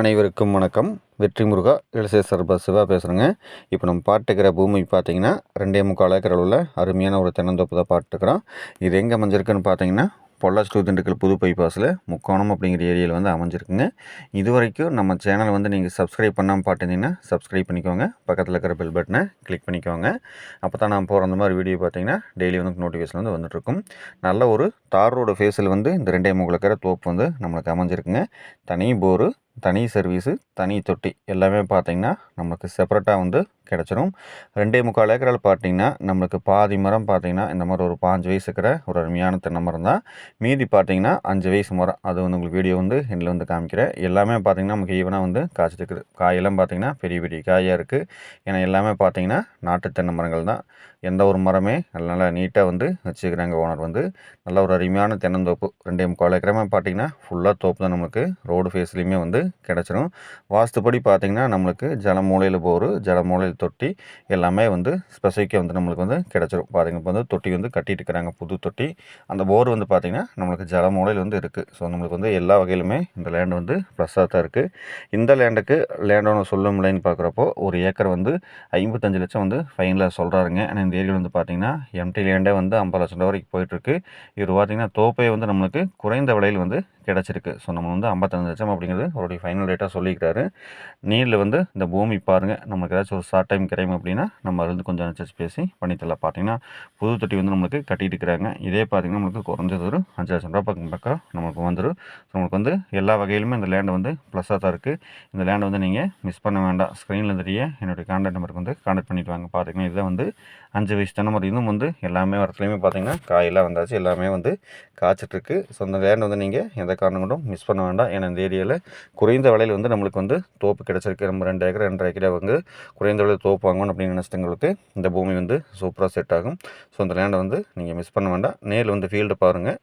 அனைவருக்கும் வணக்கம். வெற்றி முருகா இளசேசர் பஸ் சிவா பேசுகிறேங்க இப்போ நம்ம பாட்டுக்கிற பூமி பார்த்தீங்கன்னா ரெண்டே முக்கால் ஏக்கர் உள்ள அருமையான ஒரு தென்னந்தோப்பு தான் பாட்டுக்கிறோம் இது எங்கே அமைஞ்சிருக்குன்னு பார்த்தீங்கன்னா பொள்ளாச்சி திண்டுக்கல் புது பைபாஸில் முக்கோணம் அப்படிங்கிற ஏரியாவில் வந்து அமைஞ்சிருக்குங்க. இது வரைக்கும் நம்ம சேனலை வந்து நீங்கள் சப்ஸ்கிரைப் பண்ணாமல் பார்த்துருந்தீங்கன்னா சப்ஸ்கிரைப் பண்ணிக்கோங்க. பக்கத்தில் இருக்கிற பெல் பட்டனை கிளிக் பண்ணிக்கோங்க. அப்போ தான் நான் போகிற அந்த மாதிரி வீடியோ பார்த்தீங்கன்னா டெய்லி வந்து நோட்டிஃபிகேஷன் வந்து வந்துட்டுருக்கும். நல்ல ஒரு தார் ரோடு ஃபேஸில் வந்து இந்த ரெண்டே முகலக்கிற தோப்பு வந்து நம்மளுக்கு அமைஞ்சிருக்குங்க. தனி போரு தனி சர்வீஸு தனி தொட்டி எல்லாமே பார்த்திங்கன்னா நம்மளுக்கு செப்பரேட்டாக வந்து கிடச்சிரும். ரெண்டே முக்கால் ஏக்கரால் பார்த்தீங்கன்னா நம்மளுக்கு பாதி மரம் பார்த்திங்கன்னா இந்த மாதிரி ஒரு பாஞ்சு வயசு இருக்கிற ஒரு அருமையான தென்னை மரம் தான். மீதி பார்த்திங்கன்னா அஞ்சு வயசு மரம். அது வந்து உங்களுக்கு வீடியோ வந்து எண்ணில் வந்து காமிக்கிறேன். எல்லாமே பார்த்திங்கன்னா நமக்கு ஈவனாக வந்து காய்ச்சிட்டு காயெல்லாம் பார்த்திங்கன்னா பெரிய பெரிய காயாக இருக்குது ஏன்னா எல்லாமே பார்த்திங்கன்னா நாட்டு தென்னை மரங்கள் தான். எந்த ஒரு மரமே நல்லா நீட்டாக வந்து வச்சுக்கிறாங்க ஓனர் வந்து. நல்ல ஒரு அருமையான தென்னந்தோப்பு. ரெண்டே முக்கால் ஏக்கரமே பார்த்திங்கன்னா ஃபுல்லாக தோப்பு தான் நம்மளுக்கு. ரோடு ஃபேஸ்லேயுமே வந்து கிடச்சிரும். வாஸ்துப்படி பார்த்திங்கன்னா நம்மளுக்கு ஜலம் மூலையில் போர் ஜல மூலையில் தொட்டி எல்லாமே வந்து ஸ்பெசிஃபிக்காக வந்து நம்மளுக்கு வந்து கிடச்சிரும். பாருங்க இப்போ வந்து தொட்டி வந்து கட்டிட்டு இருக்கிறாங்க புது தொட்டி. அந்த போர் வந்து பார்த்திங்கன்னா நம்மளுக்கு ஜல மூலையில் வந்து இருக்குது ஸோ நம்மளுக்கு வந்து எல்லா வகையிலுமே இந்த லேண்ட் வந்து ப்ளஸ்ஸாக தான் இருக்குது இந்த லேண்டுக்கு லேண்ட் ஒன்று சொல்லும் இல்லைன்னு பார்க்குறப்போ ஒரு ஏக்கர் வந்து ஐம்பத்தஞ்சு லட்சம் வந்து ஃபைனலாக சொல்கிறாருங்க ஆனால் இந்த ஏரியாவில் வந்து பார்த்திங்கன்னா எம்டி லேண்டே வந்து ஐம்பது லட்சம் ரூபா வரைக்கும் போயிட்டுருக்கு இது பார்த்திங்கன்னா தோப்பே வந்து நம்மளுக்கு குறைந்த விலையில் வந்து கிடச்சிருக்கு. ஸோ நம்ம வந்து ஐம்பத்தஞ்சு லட்சம் அப்படிங்கிறது அவருடைய ஃபைனல் ரேட்டாக சொல்லிக்கிறாரு நீரில் வந்து இந்த பூமி பாருங்கள் நமக்கு ஏதாச்சும் ஒரு ஷார்ட் டைம் கிடைக்கும் அப்படின்னா நம்ம அதுலேருந்து கொஞ்சம் அனுசரிச்சு பேசி பண்ணித்தரலாம் பார்த்தீங்கன்னா புது தொட்டி வந்து நம்மளுக்கு கட்டிட்டு இருக்கிறாங்க. இதே பார்த்திங்கன்னா நம்மளுக்கு குறைஞ்சது ஒரு அஞ்சு லட்சம் ரூபா பக்கம் பக்கம் நம்மளுக்கு வந்துடும் ஸோ நம்மளுக்கு வந்து எல்லா வகையிலுமே இந்த லேண்டை வந்து ப்ளஸ்ஸாக தான் இருக்குது இந்த லேண்டை வந்து நீங்கள் மிஸ் பண்ண வேண்டாம். ஸ்க்ரீனில் தெரிய என்னுடைய கான்டாக்ட் நம்பருக்கு வந்து கான்டாக்ட் பண்ணிவிட்டு வாங்க. பார்த்திங்கன்னா இதுதான் வந்து அஞ்சு வயசு தென்னை மரம் இன்னும் வந்து எல்லாமே வரத்துலையுமே பார்த்திங்கன்னா காயெல்லாம் வந்தாச்சு. எல்லாமே வந்து காய்ச்சிட்ருக்கு ஸோ அந்த லேண்ட் வந்து நீங்கள் எந்த காரணம் கொண்டும் மிஸ் பண்ண வேண்டாம். ஏன்னா இந்த ஏரியாவில் குறைந்த விலையில் வந்து நம்மளுக்கு வந்து தோப்பு கிடச்சிருக்கு. நம்ம ரெண்டு ஏக்கர் ரெண்டு ஏக்கரை வந்து குறைந்த அளவு தோப்பு வாங்கணும் அப்படின்னு நினச்சிட்டவங்களுக்கு இந்த பூமி வந்து சூப்பராக செட் ஆகும். ஸோ அந்த லேண்டை வந்து நீங்கள் மிஸ் பண்ண வேண்டாம். நேரில் வந்து ஃபீல்டு பாருங்கள்